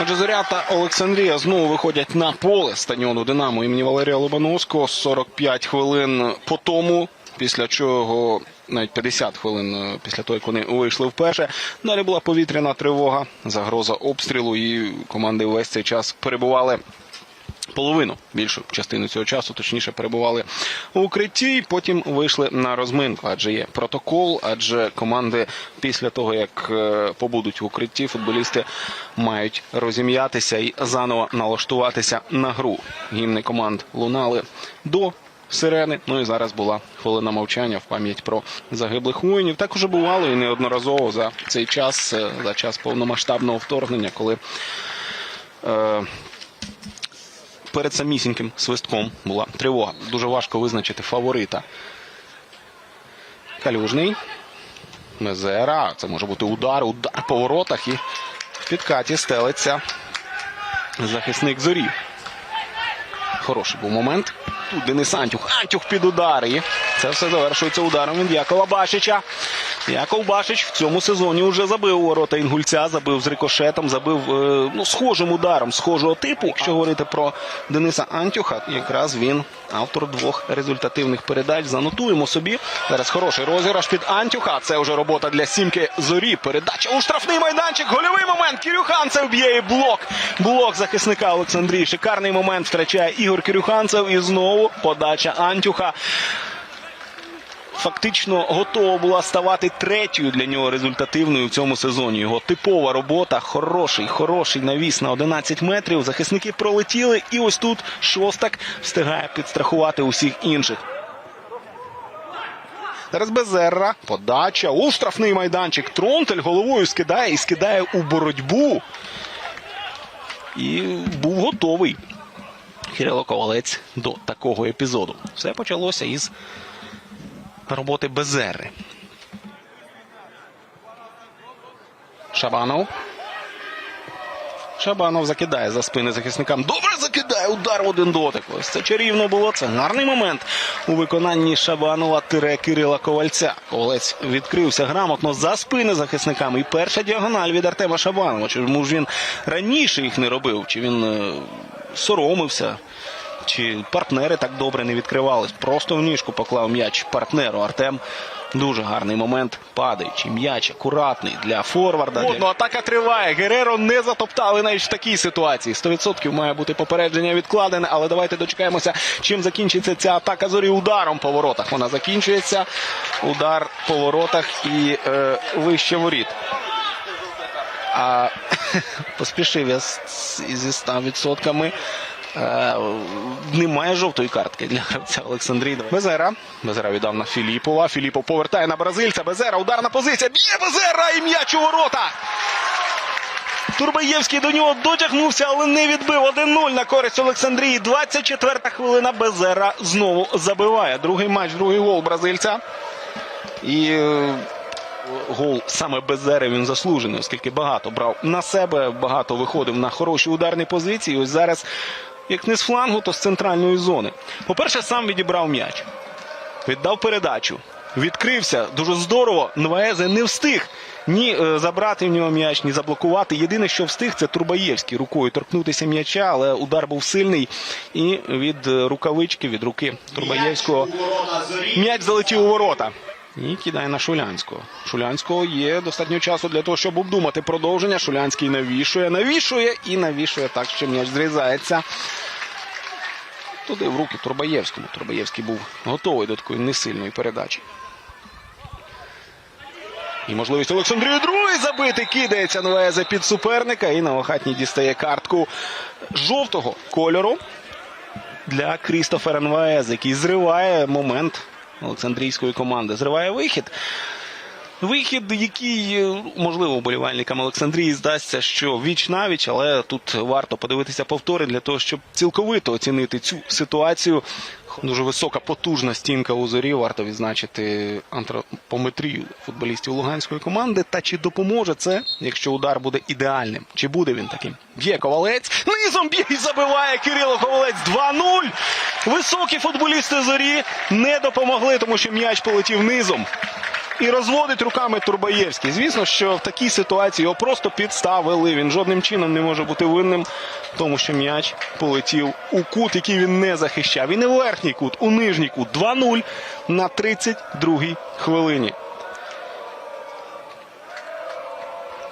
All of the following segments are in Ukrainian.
Отже, Зоря та Олександрія знову виходять на поле стадіону Динамо імені Валерія Лобановського. 45 хвилин по тому, після чого навіть 50 хвилин е, після того, як вони вийшли вперше. Далі була повітряна тривога, загроза обстрілу, і команди весь цей час перебували половину більшу частину цього часу, точніше, перебували у укритті. Потім вийшли на розминку, адже є протокол, адже команди після того, як е, побудуть в укритті, футболісти мають розім'ятися і заново налаштуватися на гру. Гімни команд лунали до. Сирени, ну і зараз була хвилина мовчання в пам'ять про загиблих воїнів. Так уже бувало і неодноразово за цей час, е, за час повномасштабного вторгнення, коли е, перед самісіньким свистком була тривога. Дуже важко визначити фаворита. Калюжний. Мезера. Це може бути удар, удар по воротах. І в підкаті стелиться захисник зорі. Хороший був момент. Тут Денис Антюх. Антюх під удар. І це все завершується ударом від Якова Башича. Яков Башич в цьому сезоні вже забив ворота Інгульця, забив з рикошетом, забив е, ну, схожим ударом, схожого типу. Якщо говорити про Дениса Антюха, якраз він автор двох результативних передач. Занотуємо собі. Зараз хороший розіграш під Антюха. Це вже робота для сімки зорі. Передача у штрафний майданчик. Гольовий момент. Кирюханцев б'є і блок. Блок захисника Олександрії. Шикарний момент втрачає Ігор Кирюханцев. І знову подача Антюха фактично готова була ставати третьою для нього результативною в цьому сезоні. Його типова робота, хороший, хороший навіс на 11 метрів. Захисники пролетіли, і ось тут шостак встигає підстрахувати усіх інших. Зараз Безерра, подача у штрафний майданчик. Тронтель головою скидає і скидає у боротьбу. І був готовий Кирило Ковалець до такого епізоду. Все почалося із роботи Безери. Шабанов. Шабанов закидає за спини захисникам. Добре закидає удар в один дотик. Ось це чарівно було. Це гарний момент у виконанні Шабанова тире Кирила Ковальця. Ковалець відкрився грамотно за спини захисникам. І перша діагональ від Артема Шабанова. Чому ж він раніше їх не робив? Чи він е, соромився? Чи партнери так добре не відкривались? Просто в ніжку поклав м'яч партнеру. Артем дуже гарний момент. Падаючий м'яч, акуратний для форварда. Для... Ну, атака триває. Гереро не затоптали навіть в такій ситуації. 100% має бути попередження відкладене, але давайте дочекаємося, чим закінчиться ця атака зорі ударом по воротах. Вона закінчується. Удар по воротах і е, вище воріт. А поспішив я зі 100%. Е, Немає жовтої картки для гравця Олександрії. Безера. Безера віддав на Філіпова. Філіпов повертає на бразильця. Безера. Ударна позиція. Б'є Безера і м'яч у ворота. Турбаєвський до нього дотягнувся, але не відбив. 1-0 на користь Олександрії. 24-та хвилина. Безера знову забиває. Другий матч, другий гол бразильця. І е, гол саме Безери він заслужений, оскільки багато брав на себе, багато виходив на хороші ударні позиції. Ось зараз, як не з флангу, то з центральної зони. По-перше, сам відібрав м'яч, віддав передачу, відкрився дуже здорово. Нваезе не встиг ні е, забрати в нього м'яч, ні заблокувати. Єдине, що встиг, це Турбаєвський рукою торкнутися м'яча, але удар був сильний. І від е, рукавички, від руки Турбаєвського м'яч залетів у ворота. І кидає на Шулянського. Шулянського є достатньо часу для того, щоб обдумати продовження. Шулянський навішує, навішує і навішує так, що м'яч зрізається. Туди в руки Турбаєвському. Турбаєвський був готовий до такої несильної передачі. І можливість Олександрії другий забити. Кидається Новезе під суперника. І на охатній дістає картку жовтого кольору для Крістофера Нваеза, який зриває момент Олександрійської команди. Зриває вихід. Вихід, який, е, можливо, вболівальникам Олександрії здасться, що віч навіч, але тут варто подивитися повтори для того, щоб цілковито оцінити цю ситуацію. Дуже висока потужна стінка у зорі. Варто відзначити антропометрію футболістів луганської команди. Та чи допоможе це, якщо удар буде ідеальним? Чи буде він таким? Б'є ковалець. Низом б'є і забиває Кирило Ковалець 2-0. Високі футболісти зорі не допомогли, тому що м'яч полетів низом. І розводить руками Турбаєвський. Звісно, що в такій ситуації його просто підставили. Він жодним чином не може бути винним, тому що м'яч полетів у кут, який він не захищав. І не верхній кут, у нижній кут. 2-0 на 32-й хвилині.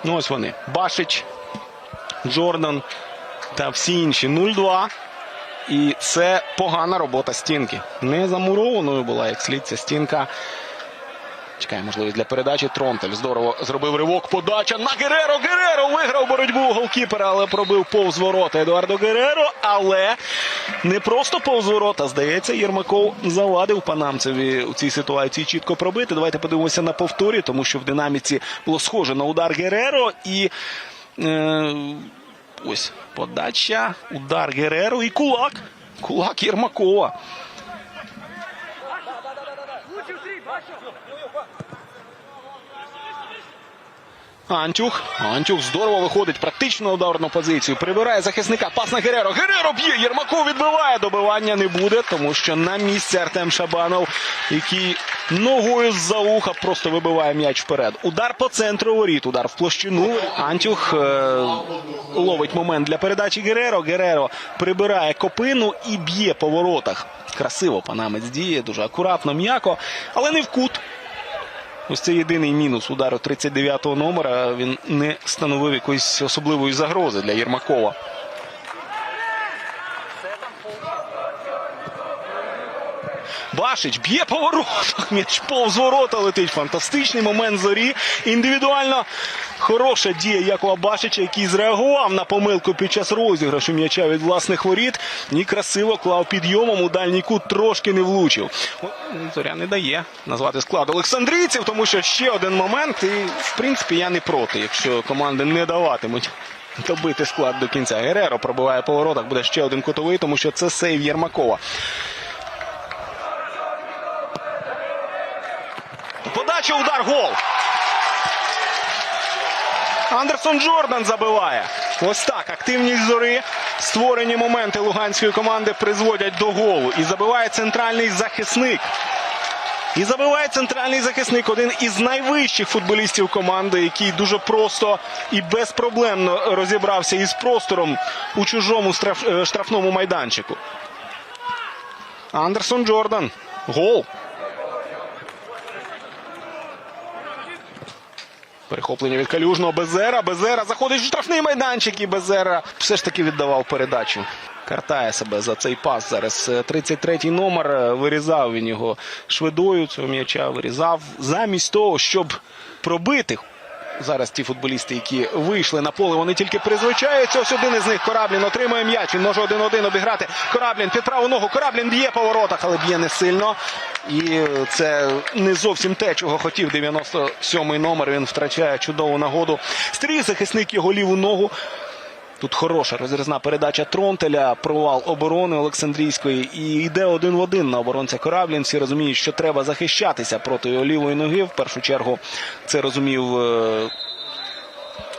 Ну, ось вони. Башич, Джордан та всі інші 0-2. І це погана робота стінки. Не замурованою була, як слід ця стінка. Чекає можливість для передачі. Тронтель здорово зробив ривок. Подача на Гереро. Гереро виграв боротьбу голкіпера, але пробив повз ворота Едуардо Гереро. Але не просто повз ворота. Здається, Єрмаков завадив панамцеві у цій ситуації чітко пробити. Давайте подивимося на повторі, тому що в динаміці було схоже на удар Гереро і. Е, ось подача, удар Гереро і кулак. Кулак Єрмакова. Антюх. Антюх здорово виходить практично ударну позицію. Прибирає захисника. Пас на Гереро. Гереро б'є. Єрмаков відбиває. Добивання не буде, тому що на місці Артем Шабанов, який ногою з-за уха просто вибиває м'яч вперед. Удар по центру воріт. Удар в площину. Антюх е- ловить момент для передачі Гереро. Гереро прибирає копину і б'є по воротах. Красиво панамець діє, дуже акуратно, м'яко, але не в кут. Ось це єдиний мінус удару 39-го номера. Він не становив якоїсь особливої загрози для Єрмакова. Башич б'є по. М'яч повз ворота летить. Фантастичний момент зорі. Індивідуально хороша дія Якова Башича, який зреагував на помилку під час розіграшу м'яча від власних воріт. І красиво клав підйомом у дальній кут трошки не влучив. Зоря не дає назвати склад Олександрійців, тому що ще один момент. І в принципі я не проти, якщо команди не даватимуть. Добити склад до кінця. Гереро пробиває по воротах, буде ще один кутовий, тому що це сейв Єрмакова. Подача, удар, гол. Андерсон Джордан забиває. Ось так. Активність зори. Створені моменти луганської команди призводять до голу. І забиває центральний захисник. І забиває центральний захисник, один із найвищих футболістів команди, який дуже просто і безпроблемно розібрався із простором у чужому е, штрафному майданчику. Андерсон Джордан. Гол. Перехоплення від калюжного Безера. Безера заходить в штрафний майданчик і Безера все ж таки віддавав передачу. Картає себе за цей пас. Зараз е, 33-й номер. е, Вирізав він його швидою. Цього м'яча вирізав. Замість того, щоб пробити. Зараз ті футболісти, які вийшли на поле, вони тільки призвичаються. Ось один із них Кораблін отримує м'яч. Він може один-один обіграти. Кораблін під праву ногу. Кораблін б'є по воротах, але б'є не сильно. І це не зовсім те, чого хотів 97-й номер. Він втрачає чудову нагоду. Стрій захисник його ліву ногу. Тут хороша розрізна передача Тронтеля, провал оборони Олександрійської і йде один в один на оборонця Кораблін. Всі розуміють, що треба захищатися проти його лівої ноги. В першу чергу це розумів е,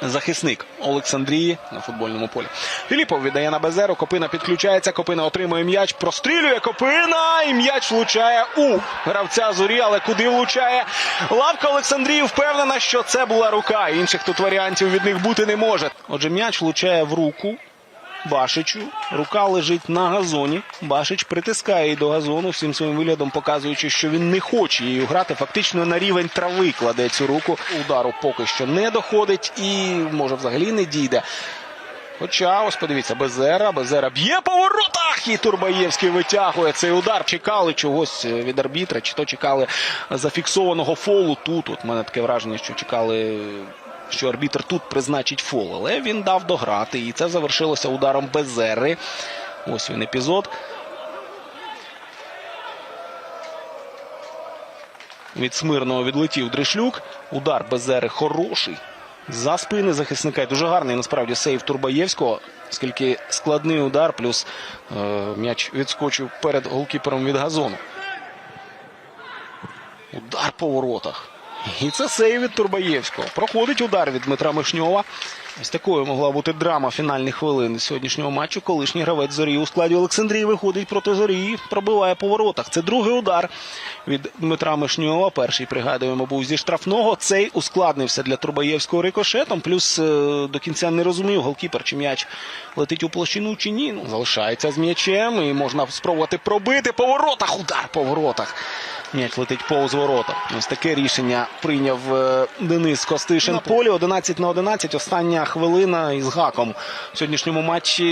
захисник Олександрії на футбольному полі. Філіпов віддає на Безеру. Копина підключається. Копина отримує м'яч. Прострілює Копина. І м'яч влучає у гравця зорі. Але куди влучає? Лавка Олександрії впевнена, що це була рука. Інших тут варіантів від них бути не може. Отже, м'яч влучає в руку. Башичу. Рука лежить на газоні. Башич притискає її до газону, всім своїм виглядом показуючи, що він не хоче її грати. Фактично на рівень трави кладе цю руку. Удару поки що не доходить і може взагалі не дійде. Хоча, ось подивіться, Безера, Безера б'є по воротах, і Турбаєвський витягує цей удар. Чекали чогось від арбітра, чи то чекали зафіксованого фолу тут. От мене таке враження, що чекали, що арбітр тут призначить фол. Але він дав дограти, і це завершилося ударом Безери. Ось він епізод. Від Смирного відлетів Дришлюк. Удар Безери хороший. За спини захисника. І Дуже гарний насправді сейв Турбаєвського, оскільки складний удар, плюс е, м'яч відскочив перед голкіпером від газону. Удар по воротах. І це сейв від Турбаєвського. Проходить удар від Дмитра Мишньова. Ось такою могла бути драма фінальних хвилин сьогоднішнього матчу. Колишній гравець зорі у складі Олександрії виходить проти зорі, пробиває по воротах. Це другий удар від Дмитра Мишньова. Перший пригадуємо був зі штрафного. Цей ускладнився для Турбаєвського рикошетом. Плюс е, до кінця не розумів голкіпер, чи м'яч летить у площину чи ні. Ну, залишається з м'ячем і можна спробувати пробити по воротах. Удар по воротах. М'яч летить повз ворота. Ось таке рішення прийняв е, Денис Костишин полі. 11 на 11. Остання хвилина із гаком в сьогоднішньому матчі.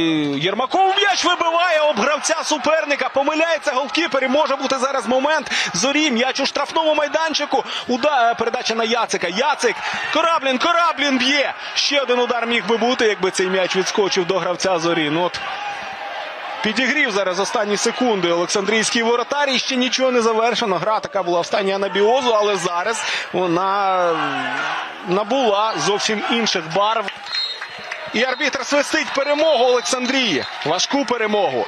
Єрмаков м'яч вибиває об гравця суперника. Помиляється голкіпер. І може бути зараз момент. Зорі м'яч у штрафному майданчику. Уда... е, Передача на Яцика. Яцик. Кораблін, Кораблін б'є. Ще один удар міг би бути, якби цей м'яч відскочив до гравця зорі. Ну от Підігрів зараз останні секунди Олександрійський воротар. І ще нічого не завершено. Гра така була в стані анабіозу, але зараз вона набула зовсім інших барв. І арбітр свистить перемогу Олександрії. Важку перемогу.